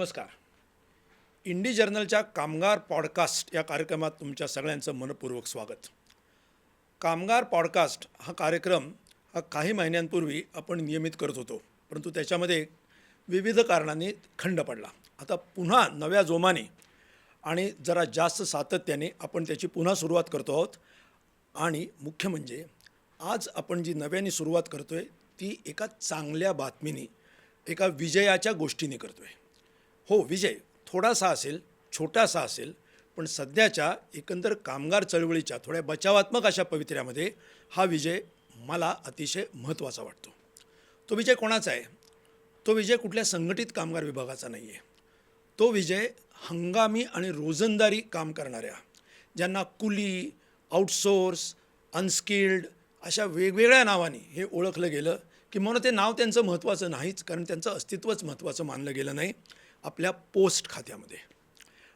नमस्कार. इंडी जर्नलच्या कामगार पॉडकास्ट या कार्यक्रमात तुमच्या सगळ्यांचं मनपूर्वक स्वागत. कामगार पॉडकास्ट हा कार्यक्रम हा काही महिन्यांपूर्वी आपण नियमित करत होतो परंतु त्याच्यामध्ये विविध कारणांनी खंड पडला. आता पुन्हा नव्या जोमाने आणि जरा जास्त सातत्याने आपण त्याची पुन्हा सुरुवात करतो आहोत. आणि मुख्य म्हणजे आज आपण जी नव्याने सुरुवात करतो आहे ती एका चांगल्या बातमीने एका विजयाच्या गोष्टीने करतो आहे हो विजय थोडासा असेल छोटासा असेल पण सध्याच्या एकंदर कामगार चळवळीच्या थोड्या बचावात्मक अशा पवित्र्यामध्ये हा विजय मला अतिशय महत्त्वाचा वाटतो. तो विजय कोणाचा आहे? तो विजय कुठल्या संघटित कामगार विभागाचा नाही आहे तो विजय हंगामी आणि रोजंदारी काम करणाऱ्या ज्यांना कुली आउटसोर्स अनस्किल्ड अशा वेगवेगळ्या नावाने हे ओळखलं गेलं की म्हणून ते नाव त्यांचं महत्त्वाचं नाहीच कारण त्यांचं अस्तित्वच महत्त्वाचं मानलं गेलं नाही. आपल्या पोस्ट खात्यामध्ये.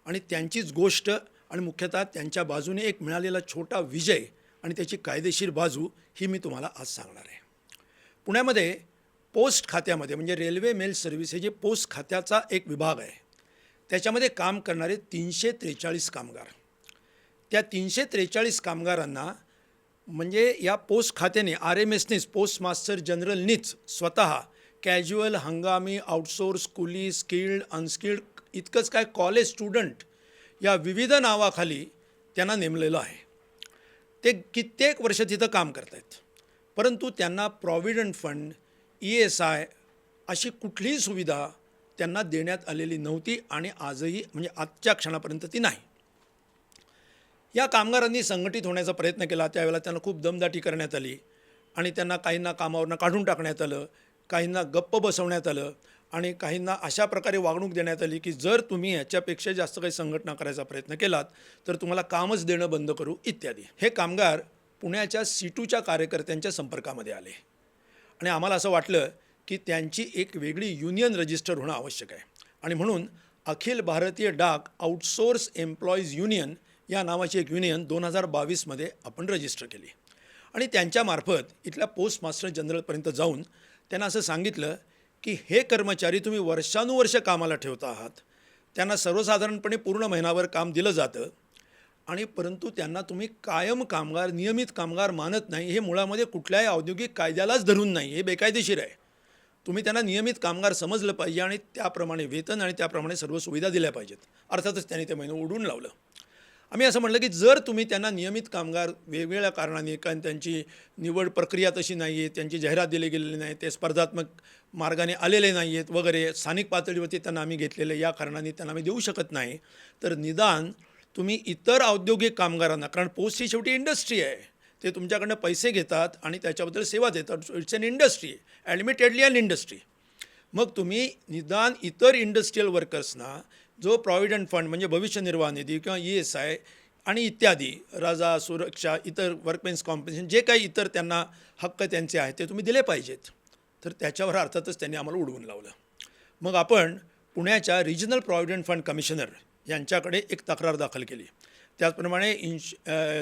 आणि त्यांचीच गोष्ट आणि मुख्यतः त्यांच्या बाजूने एक मिळालेला छोटा विजय आणि त्याची कायदेशीर बाजू ही मी तुम्हाला आज सांगणार आहे. पुण्यामध्ये पोस्ट खात्यामध्ये म्हणजे रेल्वे मेल सर्व्हिस हे जे पोस्ट खात्याचा एक विभाग आहे त्याच्यामध्ये काम करणारे तीनशे त्रेचाळीस कामगार. त्या तीनशे त्रेचाळीस कामगारांना म्हणजे या पोस्ट खात्याने आर एम एसनीच पोस्ट मास्टर जनरलनीच स्वतः कॅज्युअल हंगामी आउटसोर्स कुली स्किल्ड अनस्किल्ड इतकंच काय कॉलेज स्टुडंट या विविध नावाखाली त्यांना नेमलेलं आहे. ते कित्येक वर्ष तिथं काम करत आहेत परंतु त्यांना provident fund E S I अशी कुठलीही सुविधा त्यांना देण्यात आलेली नव्हती आणि आजही म्हणजे आजच्या क्षणापर्यंत ती नाही. या कामगारांनी संघटित होण्याचा प्रयत्न केला. त्यावेळेला त्यांना खूप दमदाटी करण्यात आली आणि त्यांना काहींना कामावरनं काढून टाकण्यात आलं. काहींना गप्प बसवण्यात आलं आणि काहींना अशा प्रकारे वागणूक देण्यात आली की जर तुम्ही ह्याच्यापेक्षा जास्त काही संघटना करायचा प्रयत्न केलात तर तुम्हाला कामच देणं बंद करू इत्यादी. हे कामगार पुण्याच्या सीटूच्या कार्यकर्त्यांच्या संपर्कामध्ये आले. आणि आम्हाला असं वाटलं की त्यांची एक वेगळी युनियन रजिस्टर होणं आवश्यक आहे. आणि म्हणून अखिल भारतीय डाक आउटसोर्स एम्प्लॉईज युनियन या नावाची एक युनियन दोन हजार बावीसमध्ये आपण रजिस्टर केली. आणि त्यांच्यामार्फत इथल्या पोस्ट मास्टर जनरलपर्यंत जाऊन त्यांना असं सांगितलं की हे कर्मचारी तुम्ही वर्षानुवर्ष कामाला ठेवता आहात. त्यांना सर्वसाधारणपणे पूर्ण महिनाभर काम दिलं जातं आणि परंतु त्यांना तुम्ही कायम कामगार नियमित कामगार मानत नाही हे मुळामध्ये कुठल्याही औद्योगिक कायद्यालाच धरून नाही हे बेकायदेशीर आहे. तुम्ही त्यांना नियमित कामगार समजलं पाहिजे आणि त्याप्रमाणे वेतन आणि त्याप्रमाणे सर्व सुविधा दिल्या पाहिजेत. अर्थातच त्यांनी ते महिनं उडून लावलं. आम्ही असं म्हटलं की जर तुम्ही त्यांना नियमित कामगार वेगवेगळ्या कारणाने कारण त्यांची निवड प्रक्रिया तशी नाही आहे त्यांची जाहिरात दिली गेलेली नाही ते स्पर्धात्मक मार्गाने आलेले नाही आहेत वगैरे स्थानिक पातळीवरती त्यांना आम्ही घेतलेले या कारणाने त्यांना आम्ही देऊ शकत नाही. तर निदान तुम्ही इतर औद्योगिक कामगारांना कारण पोस्ट ही शेवटी इंडस्ट्री आहे ते तुमच्याकडनं पैसे घेतात आणि त्याच्याबद्दल सेवा देतात. It's an industry admittedly an industry मग तुम्ही निदान इतर इंडस्ट्रीयल वर्कर्सना जो प्रॉव्हिडंट फंड म्हणजे भविष्य निर्वाह निधी किंवा ई एस आय आणि इत्यादी रजा सुरक्षा इतर वर्कमेन्स कॉम्पन्सेशन जे काही इतर त्यांना हक्क त्यांचे आहेत ते तुम्ही दिले पाहिजेत. तर त्याच्यावर अर्थातच त्यांनी आम्हाला उडवून लावलं. मग आपण पुण्याच्या रिजनल प्रॉव्हिडंट फंड कमिशनर यांच्याकडे एक तक्रार दाखल केली. त्याचप्रमाणे इन्श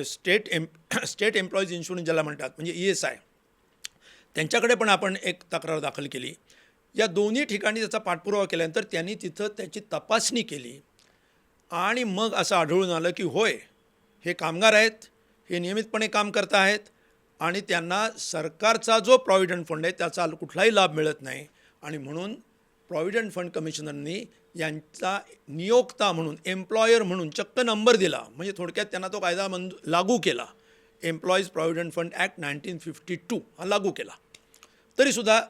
स्टेट एम स्टेट एम्प्लॉईज इन्शुरन्स ज्याला म्हणतात म्हणजे ई एस आय त्यांच्याकडे पण आपण एक तक्रार दाखल केली. या दोन्ही ठिकाणी त्याचा पाठपुरावा केल्यानंतर त्यांनी तिथं त्याची तपासणी केली. आणि मग असं आढळून आलं की होय हे कामगार आहेत हे नियमितपणे काम करत आहेत आणि त्यांना सरकारचा जो प्रॉव्हिडंट फंड आहे त्याचा कुठलाही लाभ मिळत नाही. आणि म्हणून प्रॉव्हिडंट फंड कमिशनरनी यांचा नियोक्ता म्हणून एम्प्लॉयर म्हणून चक्क नंबर दिला. म्हणजे थोडक्यात त्यांना तो कायदा मंजू लागू केला. Employees provident fund act nineteen fifty two हा लागू केला. तरीसुद्धा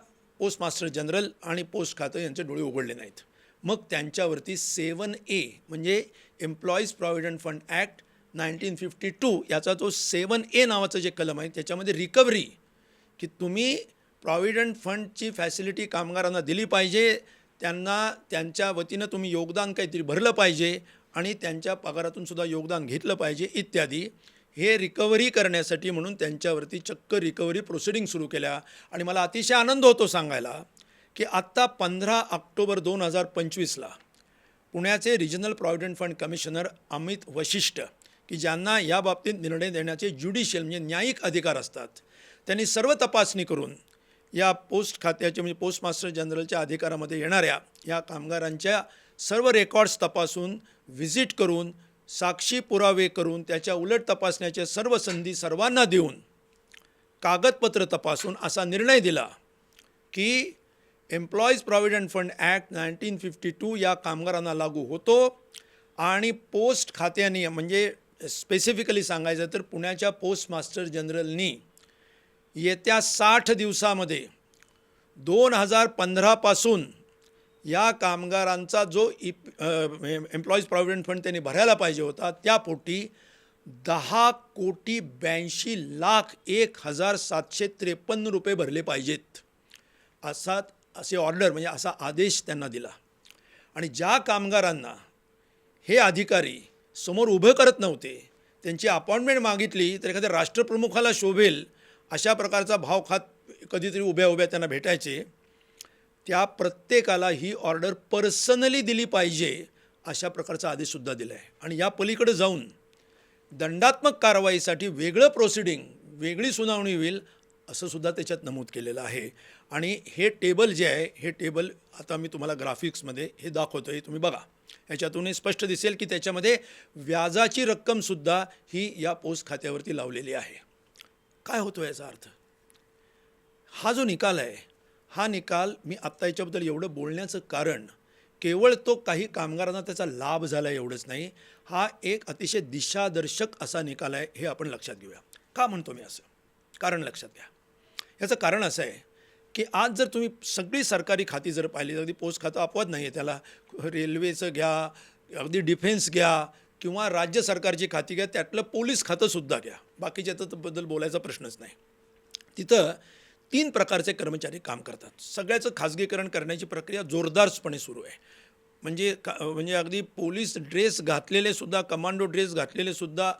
पोस्ट मास्टर जनरल आणि पोस्ट खातं यांचे डोळे उघडले नाहीत. मग त्यांच्यावरती सेवन ए म्हणजे employees provident fund act nineteen fifty two याचा जो सेवन ए नावाचं जे कलम आहे त्याच्यामध्ये रिकव्हरी की तुम्ही प्रॉव्हिडंट फंडची फॅसिलिटी कामगारांना दिली पाहिजे त्यांना त्यांच्या वतीनं तुम्ही योगदान काहीतरी भरलं पाहिजे आणि त्यांच्या पगारातून सुद्धा योगदान घेतलं पाहिजे इत्यादी. हे रिकव्हरी करण्यासाठी म्हणून त्यांच्यावरती चक्क रिकव्हरी प्रोसिडिंग सुरू केल्या. आणि मला अतिशय आनंद होतो सांगायला की आत्ता पंधरा ऑक्टोबर दोन हजार पंचवीसला पुण्याचे regional provident fund commissioner Amit Vashishtha की ज्यांना या बाबतीत निर्णय देण्याचे ज्युडिशियल म्हणजे न्यायिक अधिकार असतात त्यांनी सर्व तपासणी करून या पोस्ट खात्याचे म्हणजे पोस्ट मास्टर जनरलच्या अधिकारामध्ये येणाऱ्या या कामगारांच्या सर्व रेकॉर्ड्स तपासून व्हिजिट करून साक्षी पुरावे करून त्याच्या उलट तपासण्याच्या सर्व संधी सर्वांना देऊन कागदपत्र तपासून असा निर्णय दिला की employees provident fund act nineteen fifty two या कामगारांना लागू होतो आणि पोस्ट खात्याने म्हणजे स्पेसिफिकली सांगायचं तर पुण्याच्या पोस्ट मास्टर जनरलनी येत्या साठ दिवसामध्ये दोन हजार पंधरापासून या कामगारांचा जो इप एम्प्लॉईज प्रॉव्हिडंट फंड त्यांनी भरायला पाहिजे होता त्यापोटी दहा कोटी ब्याऐंशी लाख एक हजार सातशे त्रेपन्न रुपये भरले पाहिजेत. असा असे ऑर्डर म्हणजे असा आदेश त्यांना दिला. आणि ज्या कामगारांना हे अधिकारी समोर उभं करत नव्हते त्यांची अपॉइंटमेंट मागितली तर एखाद्या राष्ट्रप्रमुखाला शोभेल अशा प्रकारचा भाव खात कधीतरी उभ्या उभ्या त्यांना भेटायचे. त्या प्रत्येकाला ही ऑर्डर पर्सनली दिली पाहिजे अशा प्रकारचा आदेशसुद्धा दिला आहे आणि या पलीकडे जाऊन दंडात्मक कारवाईसाठी वेगळं प्रोसिडिंग वेगळी सुनावणी होईल असं सुद्धा त्याच्यात नमूद केलेलं आहे. आणि हे टेबल जे आहे हे टेबल आता मी तुम्हाला ग्राफिक्समध्ये हे दाखवतो आहे तुम्ही बघा. याच्यातून हे स्पष्ट दिसेल की त्याच्यामध्ये व्याजाची रक्कमसुद्धा ही या पोस्ट खात्यावरती लावलेली आहे. काय होतो याचा अर्थ? हा जो निकाल आहे हा निकाल मी आत्ता याच्याबद्दल एवढं बोलण्याचं कारण केवळ तो काही कामगारांना त्याचा लाभ झाला एवढंच नाही. हा एक अतिशय दिशादर्शक असा निकाल आहे हे आपण लक्षात घेऊया. का म्हणतो मी असं? कारण लक्षात घ्या. याचं कारण असं आहे की आज जर तुम्ही सगळी सरकारी खाती जर पाहिली तर अगदी पोस्ट खातं अपवाद नाही आहे त्याला. रेल्वेचं घ्या अगदी डिफेन्स घ्या किंवा राज्य सरकारची खाती घ्या त्यातलं पोलीस खातंसुद्धा घ्या. बाकीच्या तर बद्दल बोलायचा प्रश्नच नाही. तिथं तीन प्रकारचे कर्मचारी काम करतात. सगळ्याचं खाजगीकरण करण्याची प्रक्रिया जोरदारपणे सुरू आहे. म्हणजे का म्हणजे अगदी पोलीस ड्रेस घातलेले सुद्धा कमांडो ड्रेस घातलेले सुद्धा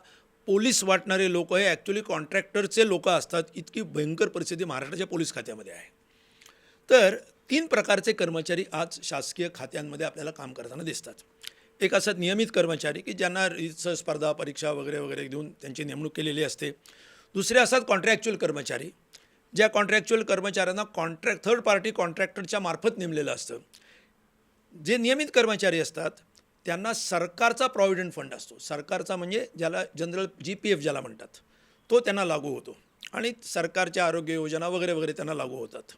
पोलीस वाटणारे लोक हे ॲक्च्युली कॉन्ट्रॅक्टरचे लोक असतात. इतकी भयंकर परिस्थिती महाराष्ट्राच्या पोलीस खात्यामध्ये आहे. तर तीन प्रकारचे कर्मचारी आज शासकीय खात्यांमध्ये आपल्याला काम करताना दिसतात. एक असतात नियमित कर्मचारी की ज्यांना स्पर्धा परीक्षा वगैरे वगैरे देऊन त्यांची नेमणूक केलेली असते. दुसरे असतात कॉन्ट्रॅक्च्युअल कर्मचारी. ज्या कॉन्ट्रॅक्च्युअल कर्मचाऱ्यांना कॉन्ट्रॅक्ट थर्ड पार्टी कॉन्ट्रॅक्टरच्या मार्फत नेमलेलं असतं. जे नियमित कर्मचारी असतात त्यांना सरकारचा प्रॉव्हिडंट फंड असतो. सरकारचा म्हणजे ज्याला जनरल जी पी एफ ज्याला म्हणतात तो त्यांना लागू होतो. आणि सरकारच्या आरोग्य योजना वगैरे वगैरे त्यांना लागू होतात.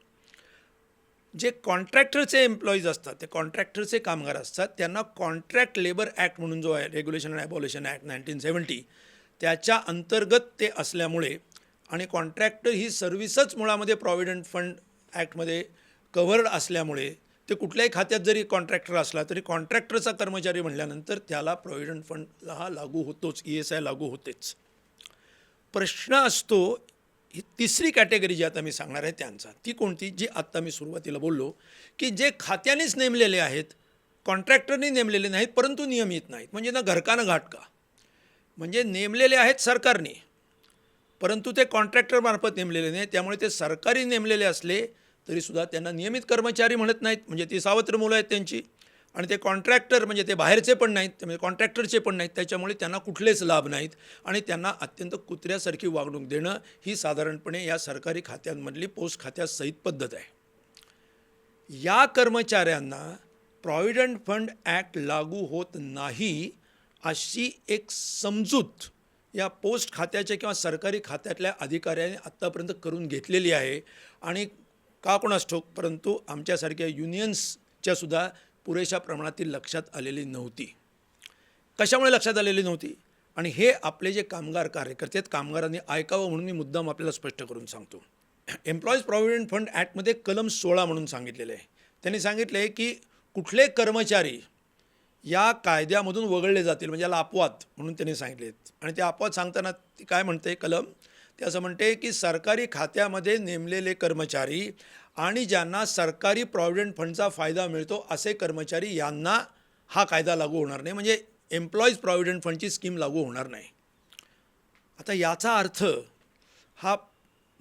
जे कॉन्ट्रॅक्टरचे एम्प्लॉईज असतात ते कॉन्ट्रॅक्टरचे कामगार असतात त्यांना कॉन्ट्रॅक्ट लेबर ॲक्ट म्हणून जो आहे regulation and abolition act nineteen seventy त्याच्या अंतर्गत ते असल्यामुळे आणि कॉन्ट्रॅक्टर ही सर्व्हिसच मुळामध्ये प्रॉव्हिडंट फंड ॲक्टमध्ये कव्हर्ड असल्यामुळे ते कुठल्याही खात्यात जरी कॉन्ट्रॅक्टर असला तरी कॉन्ट्रॅक्टरचा कर्मचारी म्हणल्यानंतर त्याला प्रॉव्हिडंट फंडला हा लागू होतोच ई एस आय लागू होतेच. प्रश्न असतो ही तिसरी कॅटेगरी जी आता मी सांगणार आहे त्यांचा ती कोणती? जी आत्ता मी सुरुवातीला बोललो की जे खात्यानेच नेमलेले आहेत कॉन्ट्रॅक्टरने नेमलेले नाहीत परंतु नियमित नाहीत. म्हणजे ना घरकानं घाटका म्हणजे नेमलेले आहेत सरकारने. परंतु ते कॉन्ट्रॅक्टरमार्फत नेमलेले नाही त्यामुळे ते सरकारी नेमलेले असले तरीसुद्धा त्यांना नियमित कर्मचारी म्हणत नाहीत. म्हणजे ती सावत्र मुलं आहेत त्यांची. आणि ते कॉन्ट्रॅक्टर म्हणजे ते बाहेरचे पण नाहीत. म्हणजे कॉन्ट्रॅक्टरचे पण नाहीत. त्याच्यामुळे त्यांना कुठलेच लाभ नाहीत. आणि त्यांना अत्यंत कुत्र्यासारखी वागणूक देणं ही साधारणपणे या सरकारी खात्यांमधली पोस्ट खात्यासहित पद्धत आहे. या कर्मचाऱ्यांना प्रॉव्हिडंट फंड ॲक्ट लागू होत नाही अशी एक समजूत या पोस्ट खात्याच्या किंवा सरकारी खात्यातल्या अधिकाऱ्यांनी आत्तापर्यंत करून घेतलेली आहे. आणि का कोणास ठोक परंतु आमच्यासारख्या युनियन्सच्या सुद्धा पुरेशा प्रमाणातील लक्षात आलेली नव्हती. कशामुळे लक्षात आलेली नव्हती? आणि हे आपले जे कामगार कार्यकर्ते आहेत कामगारांनी ऐकावं म्हणून मी मुद्दाम आपल्याला स्पष्ट करून सांगतो. एम्प्लॉईज प्रॉव्हिडंट फंड ॲक्टमध्ये कलम सोळा म्हणून सांगितलेलं आहे. त्यांनी सांगितलं आहे की कुठले कर्मचारी या कायद्यामधून वगळले जातील म्हणजे याला अपवाद म्हणून त्यांनी सांगितले आणि ते अपवाद सांगताना ती काय म्हणते कलम? ते असं म्हणते की सरकारी खात्यामध्ये नेमलेले कर्मचारी आणि ज्यांना सरकारी प्रॉव्हिडंट फंडचा फायदा मिळतो असे कर्मचारी यांना हा कायदा लागू होणार नाही. म्हणजे एम्प्लॉईज प्रॉव्हिडंट फंडची स्कीम लागू होणार नाही. आता याचा अर्थ हा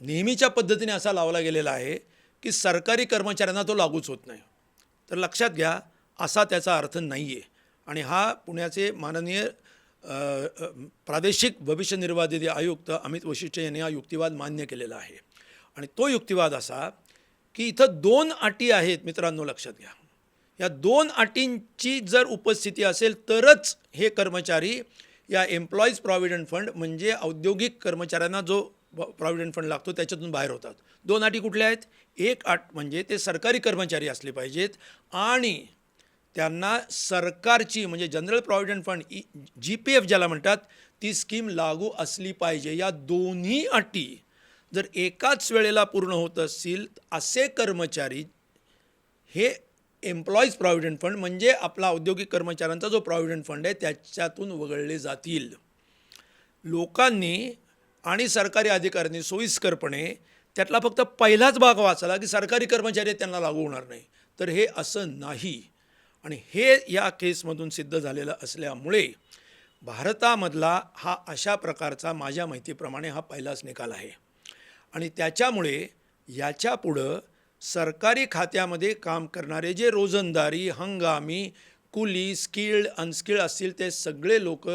नेहमीच्या पद्धतीने असा लावला गेलेला आहे की सरकारी कर्मचाऱ्यांना तो लागूच होत नाही. तर लक्षात घ्या असा त्याचा अर्थ नाही आहे आणि हा पुण्याचे माननीय प्रादेशिक भविष्य निर्वाह आयुक्त अमित वशिष्ठ यांनी हा युक्तिवाद मान्य केलेला आहे. आणि तो युक्तिवाद असा की इथं दोन अटी आहेत मित्रांनो लक्षात घ्या. या दोन अटींची जर उपस्थिती असेल तरच हे कर्मचारी या एम्प्लॉईज प्रॉव्हिडंट फंड म्हणजे औद्योगिक कर्मचाऱ्यांना जो प्रॉव्हिडंट फंड लागतो त्याच्यातून बाहेर होतात. दोन अटी कुठल्या आहेत? एक अट म्हणजे ते सरकारी कर्मचारी असले पाहिजेत आणि त्यांना सरकारची म्हणजे general provident fund E G P F ज्याला म्हणतात ती स्कीम लागू असली पाहिजे. या दोन्ही अटी जर एकाच वेळेला पूर्ण होत असतील असे कर्मचारी हे एम्प्लॉईज प्रॉव्हिडंट फंड म्हणजे आपला औद्योगिक कर्मचाऱ्यांचा जो प्रॉव्हिडंट फंड आहे त्याच्यातून वगळले जातील. लोकांनी आणि सरकारी अधिकाऱ्यांनी सोयीस्करपणे त्यातला फक्त पहिलाच भाग वाचला की सरकारी कर्मचारी त्यांना लागू होणार नाही. तर हे असं नाही. आणि हे या केसमधून सिद्ध झालेलं असल्यामुळे भारतामधला हा अशा प्रकारचा माझ्या माहितीप्रमाणे हा पहिलाच निकाल आहे. आणि त्याच्यामुळे याच्यापुढं सरकारी खात्यामध्ये काम करणारे जे रोजंदारी हंगामी कुली स्किल्ड अनस्किल्ड असतील ते सगळे लोक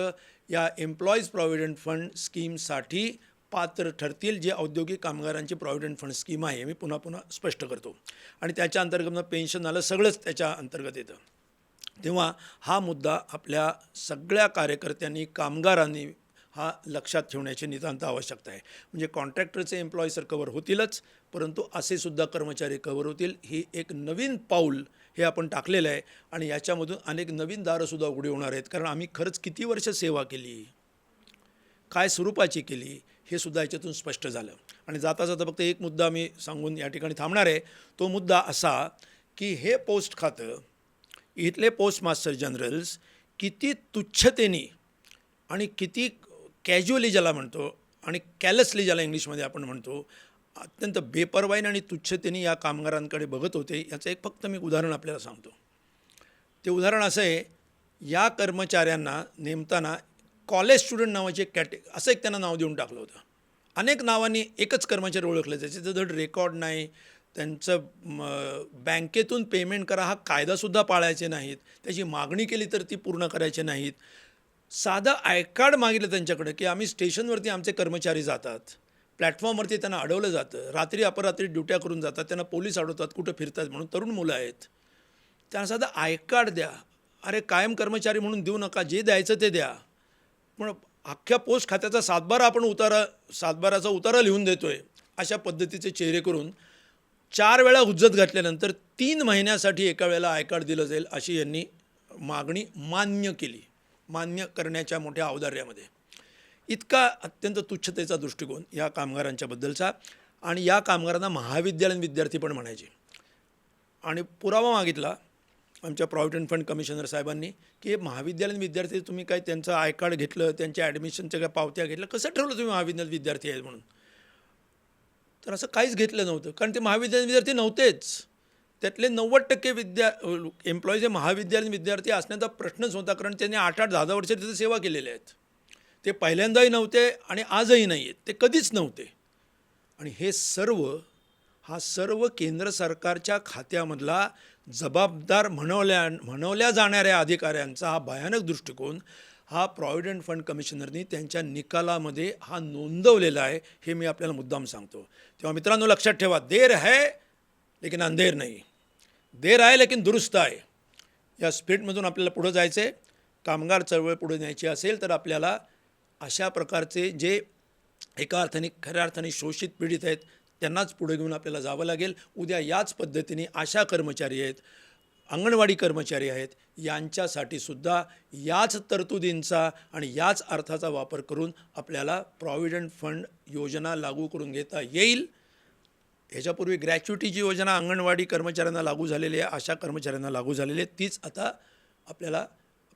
या एम्प्लॉईज प्रॉव्हिडंट फंड स्कीमसाठी पात्र ठरतील जे औद्योगिक कामगारांची प्रॉव्हिडंट फंड स्कीम आहे मी पुन्हा पुन्हा स्पष्ट करतो. आणि त्याच्या अंतर्गत पेन्शन आलं सगळंच त्याच्या अंतर्गत येतं. तेव्हा हा मुद्दा आपल्या सगळ्या कार्यकर्त्यांनी कामगारांनी हा लक्षात ठेवण्याची नितांत आवश्यकता आहे. म्हणजे कॉन्ट्रॅक्टरचे एम्प्लॉईज कवर होतीलच परंतु असे सुद्धा कर्मचारी कवर होतील. ही एक नवीन पाऊल हे आपण टाकलेलं आहे आणि याच्यामधून अनेक नवीन दारंसुद्धा उघडी होणार आहेत. कारण आम्ही खरंच किती वर्ष सेवा केली काय स्वरूपाची केली हे सुद्धा याच्यातून स्पष्ट झालं. आणि जाता जाता फक्त एक मुद्दा मी सांगून या ठिकाणी थांबणार आहे. तो मुद्दा असा की हे पोस्ट खातं इथले पोस्ट मास्टर जनरल्स किती तुच्छतेने आणि किती कॅज्युअली ज्याला म्हणतो आणि कॅलसली ज्याला इंग्लिशमध्ये आपण म्हणतो अत्यंत बेपरवाईन आणि तुच्छतेने या कामगारांकडे बघत होते याचं एक फक्त मी उदाहरण आपल्याला सांगतो. ते उदाहरण असं आहे या कर्मचाऱ्यांना नेमताना कॉलेज स्टुडंट नावाचे एक कॅटे असं एक त्यांना नाव देऊन टाकलं होतं. अनेक नावांनी एकच कर्मचारी ओळखले जायचे त्याचं धड रेकॉर्ड नाही त्यांचं बँकेतून पेमेंट करा हा कायदासुद्धा पाळायचे नाहीत. त्याची मागणी केली तर ती पूर्ण करायचे नाहीत. साधं आय कार्ड मागितलं त्यांच्याकडे की आम्ही स्टेशनवरती आमचे कर्मचारी जातात. प्लॅटफॉर्मवरती त्यांना अडवलं जातं. रात्री अपरात्री ड्युट्या करून जातात. त्यांना पोलीस अडवतात कुठं फिरतात म्हणून. तरुण मुलं आहेत. त्यांना साधं आय कार्ड द्या. अरे कायम कर्मचारी म्हणून देऊ नका. जे द्यायचं ते द्या. पण अख्ख्या पोस्ट खात्याचा सातबारा आपण उतारा सातबाराचा उतारा लिहून देतो आहे अशा पद्धतीचे चेहरे करून चार वेळा हुज्जत घातल्यानंतर तीन महिन्यासाठी एका वेळेला आय कार्ड दिलं जाईल अशी यांनी मागणी मान्य केली. मान्य करण्याच्या मोठ्या औदार्यामध्ये. इतका अत्यंत तुच्छतेचा दृष्टिकोन या कामगारांच्याबद्दलचा आणि या कामगारांना महाविद्यालयीन विद्यार्थी पण म्हणायचे. आणि पुरावा मागितला आमच्या प्रॉव्हिडंट फंड कमिशनर साहेबांनी की महाविद्यालयीन विद्यार्थी तुम्ही काय त्यांचं आय कार्ड घेतलं त्यांच्या ॲडमिशनच्या काय पावत्या घेतल्या कसं ठरवलं तुम्ही महाविद्यालयीन विद्यार्थी आहेत म्हणून? तर असं काहीच घेतलं नव्हतं. कारण ते महाविद्यालयीन विद्यार्थी नव्हतेच. त्यातले नव्वद टक्के विद्या एम्प्लॉईज हे महाविद्यालयीन विद्यार्थी असण्याचा प्रश्नच होता. कारण त्यांनी आठ आठ दहा दहा वर्ष तिथे सेवा केलेल्या आहेत. ते पहिल्यांदाही नव्हते आणि आजही नाही आहेत. ते कधीच नव्हते. आणि हे सर्व हा सर्व केंद्र सरकारच्या खात्यामधला जबाबदार म्हणवल्या म्हणवल्या जाणाऱ्या अधिकाऱ्यांचा हा भयानक दृष्टिकोन हा प्रॉव्हिडंट फंड कमिशनरनी त्यांच्या निकालामध्ये हा नोंदवलेला आहे हे मी आपल्याला मुद्दाम सांगतो. तेव्हा मित्रांनो लक्षात ठेवा देर है लेकिन अंधेर नाही. देर आहे लेकिन दुरुस्त आहे. या स्पीडमधून आपल्याला पुढं जायचं आहे कामगार चळवळ पुढे न्यायची असेल तर आपल्याला अशा प्रकारचे जे एका अर्थाने खऱ्या अर्थाने शोषित पीडित आहेत त्यांनाच पुढे घेऊन आपल्याला जावं लागेल. उद्या याच पद्धतीने आशा कर्मचारी आहेत अंगणवाडी कर्मचारी आहेत यांच्यासाठी सुद्धा याच तरतुदींचा आणि याच अर्थाचा वापर करून आपल्याला प्रॉव्हिडंट फंड योजना लागू करून घेता येईल. ह्याच्यापूर्वी ग्रॅच्युटीची योजना अंगणवाडी कर्मचाऱ्यांना लागू झालेली आहे आशा कर्मचाऱ्यांना लागू झालेली आहे. तीच आता आपल्याला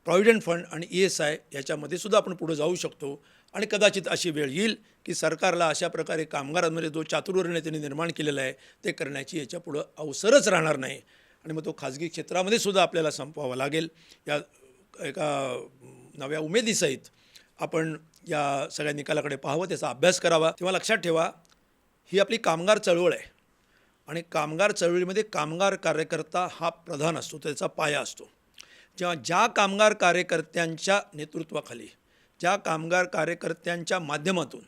प्रॉव्हिडंट फंड आणि ई एस आय याच्यामध्ये सुद्धा आपण पुढे जाऊ शकतो. आणि कदाचित अशी वेळ येईल की सरकारला अशा प्रकारे कामगारांमध्ये जो चातुर्वर्ण त्यांनी निर्माण केलेला आहे ते करण्याची याच्यापुढं अवसरच राहणार नाही. आणि मग तो खाजगी क्षेत्रामध्ये सुद्धा आपल्याला संपवावा लागेल. या एका नव्या उमेदीसहित आपण या सगळ्या निकालाकडे पाहावं त्याचा अभ्यास करावा. तेव्हा लक्षात ठेवा ही आपली कामगार चळवळ आहे. आणि कामगार चळवळीमध्ये कामगार कार्यकर्ता हा प्रधान असतो त्याचा पाया असतो. जेव्हा ज्या कामगार कार्यकर्त्यांच्या नेतृत्वाखाली ज्या कामगार कार्यकर्त्यांच्या माध्यमातून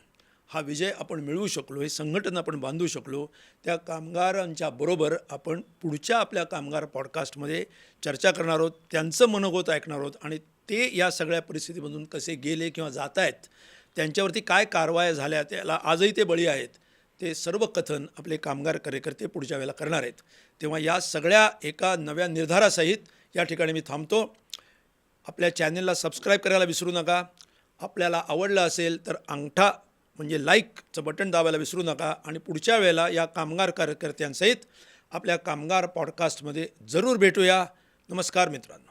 हा विजय आपण मिळवू शकलो हे संघटन आपण बांधू शकलो त्या कामगारांच्या बरोबर आपण पुढच्या आपल्या कामगार पॉडकास्टमध्ये चर्चा करणार आहोत त्यांचं मनोगत ऐकणार आहोत आणि ते या सगळ्या परिस्थितीमधून कसे गेले किंवा जात आहेत त्यांच्यावरती काय कारवाया झाल्या त्याला आजही ते बळी आहेत ते सर्व कथन आपले कामगार कार्यकर्ते पुढच्या वेळेला करणार आहेत. तेव्हा या सगळ्या एका नव्या निर्धारासहित या ठिकाणी मी थांबतो. आपल्या चॅनेलला सबस्क्राईब करायला विसरू नका. आपल्याला आवडलं असेल तर अंगठा म्हणजे लाईकचं बटन दाबायला विसरू नका आणि पुढच्या वेळेला या कामगार कार्यकर्त्यांसहित आपल्या कामगार पॉडकास्टमध्ये जरूर भेटूया. नमस्कार मित्रांनो.